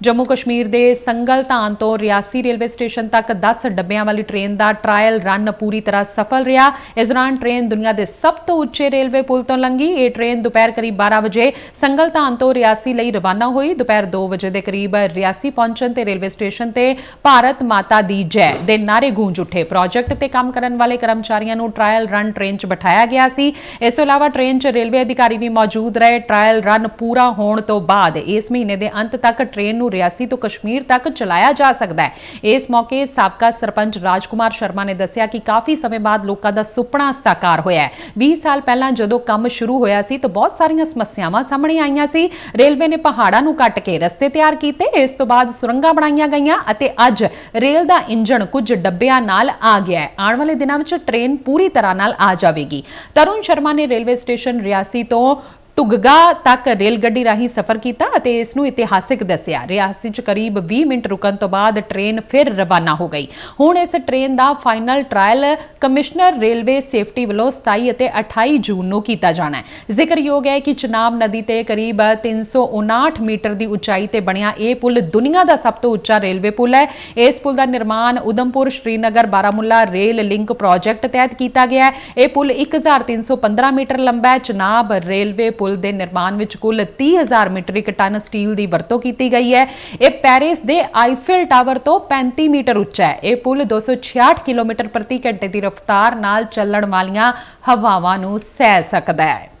ਜੰਮੂ ਕਸ਼ਮੀਰ ਦੇ ਸੰਗਲ ਧਾਨ ਤੋਂ Reasi railway station ਤੱਕ 10 ਡੱਬਿਆਂ ਵਾਲੀ ਟ੍ਰੇਨ ਦਾ ਟ੍ਰਾਇਲ ਰਨ ਪੂਰੀ ਤਰ੍ਹਾਂ ਸਫਲ ਰਿਹਾ। ਇਸ ਦੌਰਾਨ ਟ੍ਰੇਨ ਦੁਨੀਆ ਦੇ ਸਭ ਤੋਂ ਉੱਚੇ ਰੇਲਵੇ ਪੁਲ ਤੋਂ ਲੰਘੀ। ਇਹ ਟ੍ਰੇਨ ਦੁਪਹਿਰ ਕਰੀਬ 12 ਵਜੇ ਸੰਗਲਤਾਨ ਤੋਂ ਰਿਆਸੀ ਲਈ ਰਵਾਨਾ ਹੋਈ। ਦੁਪਹਿਰ 2 ਵਜੇ ਦੇ ਕਰੀਬ ਰਿਆਸੀ ਪਹੁੰਚਣ ਤੇ ਰੇਲਵੇ ਸਟੇਸ਼ਨ ਤੇ ਭਾਰਤ ਮਾਤਾ ਦੀ ਜੈ ਦੇ ਨਾਰੇ ਗੂੰਜ ਉੱਠੇ। ਪ੍ਰੋਜੈਕਟ ਤੇ ਕੰਮ ਕਰਨ ਵਾਲੇ ਕਰਮਚਾਰੀਆਂ ਨੂੰ ਟ੍ਰਾਇਲ ਰਨ ਟ੍ਰੇਨ 'ਚ ਬਿਠਾਇਆ ਗਿਆ ਸੀ। ਇਸ ਤੋਂ ਇਲਾਵਾ ਟ੍ਰੇਨ 'ਚ ਰੇਲਵੇ ਅਧਿਕਾਰੀ ਵੀ ਮੌਜੂਦ ਰਹੇ। ਟ੍ਰਾਇਲ ਰਨ ਪੂਰਾ ਹੋਣ ਤੋਂ ਬਾਅਦ ਇਸ ਮਹੀਨੇ ਦੇ ਅੰਤ ਤੱਕ ਟ੍ਰੇਨ ਨੂੰ ਰਿਆਸੀ ਤੋਂ ਕਸ਼ਮੀਰ ਤੱਕ ਚਲਾਇਆ ਜਾ ਸਕਦਾ ਹੈ। ਇਸ ਮੌਕੇ ਸਾਬਕਾ ਸਰਪੰਚ ਰਾਜਕੁਮਾਰ ਸ਼ਰਮਾ ਨੇ ਦੱਸਿਆ ਕਿ ਕਾਫੀ ਸਮੇਂ ਬਾਅਦ ਲੋਕਾਂ ਦਾ ਸੁਪਨਾ ਸਾਕਾਰ ਹੋਇਆ ਹੈ। 20 ਸਾਲ ਪਹਿਲਾਂ ਜਦੋਂ ਕੰਮ ਸ਼ੁਰੂ ਹੋਇਆ ਸੀ ਤਾਂ ਬਹੁਤ ਸਾਰੀਆਂ ਸਮੱਸਿਆਵਾਂ ਸਾਹਮਣੇ ਆਈਆਂ ਸੀ। ਰੇਲਵੇ ਨੇ ਪਹਾੜਾਂ ਨੂੰ ਕੱਟ ਕੇ ਰਸਤੇ ਤਿਆਰ ਕੀਤੇ। ਇਸ ਤੋਂ ਬਾਅਦ ਸੁਰੰਗਾਂ ਬਣਾਈਆਂ ਗਈਆਂ ਅਤੇ ਅੱਜ ਰੇਲ ਦਾ ਇੰਜਣ ਕੁਝ ਡੱਬਿਆਂ ਨਾਲ ਆ ਗਿਆ ਹੈ। ਆਉਣ ਵਾਲੇ ਦਿਨਾਂ ਵਿੱਚ ਟ੍ਰੇਨ ਪੂਰੀ ਤਰ੍ਹਾਂ ਨਾਲ ਆ ਜਾਵੇਗੀ। ਤਰੁਣ ਸ਼ਰਮਾ ਨੇ ਰੇਲਵੇ ਸਟੇਸ਼ਨ ਰਿਆਸੀ ਤੋਂ ਟੁਗਗਾ ਤੱਕ ਰੇਲ ਗੱਡੀ ਰਾਹੀਂ ਸਫ਼ਰ ਕੀਤਾ ਅਤੇ ਇਸ ਨੂੰ ਇਤਿਹਾਸਿਕ ਦੱਸਿਆ। ਰਿਆਸੀ 'ਚ ਕਰੀਬ 20 ਮਿੰਟ ਰੁਕਣ ਤੋਂ ਬਾਅਦ ਟ੍ਰੇਨ ਫਿਰ ਰਵਾਨਾ ਹੋ ਗਈ। ਹੁਣ ਇਸ ਟ੍ਰੇਨ ਦਾ final trial commissioner railway safety ਵੱਲੋਂ 27 ਅਤੇ 28 ਜੂਨ ਨੂੰ ਕੀਤਾ ਜਾਣਾ ਹੈ। ਜ਼ਿਕਰਯੋਗ ਹੈ ਕਿ ਚਨਾਬ ਨਦੀ ਤੇ ਕਰੀਬ 359 ਮੀਟਰ ਦੀ ਉਚਾਈ ਤੇ ਬਣਿਆ ਇਹ ਪੁਲ ਦੁਨੀਆ ਦਾ ਸਭ ਤੋਂ ਉੱਚਾ ਰੇਲਵੇ ਪੁਲ ਹੈ। ਇਸ ਪੁਲ ਦਾ ਨਿਰਮਾਣ Udhampur, Srinagar, Baramulla rail link project ਤਹਿਤ ਕੀਤਾ ਗਿਆ ਹੈ। ਇਹ ਪੁਲ 1315 ਮੀਟਰ ਲੰਬਾ ਹੈ। ਚਨਾਬ ਰੇਲਵੇ ਪੁਲ ਦੇ ਨਿਰਮਾਣ ਵਿੱਚ ਕੁੱਲ 30000 ਮੀਟਰਿਕ ਟਨ ਸਟੀਲ ਦੀ ਵਰਤੋਂ ਕੀਤੀ ਗਈ ਹੈ। ਇਹ ਪੈਰਿਸ ਦੇ ਆਈਫਲ ਟਾਵਰ ਤੋਂ 35 ਮੀਟਰ ਉੱਚਾ ਹੈ। ਇਹ ਪੁਲ 266 ਕਿਲੋਮੀਟਰ ਪ੍ਰਤੀ ਘੰਟੇ ਦੀ ਰਫ਼ਤਾਰ ਨਾਲ ਚੱਲਣ ਵਾਲੀਆਂ ਹਵਾਵਾਂ ਨੂੰ ਸਹਿ ਸਕਦਾ ਹੈ।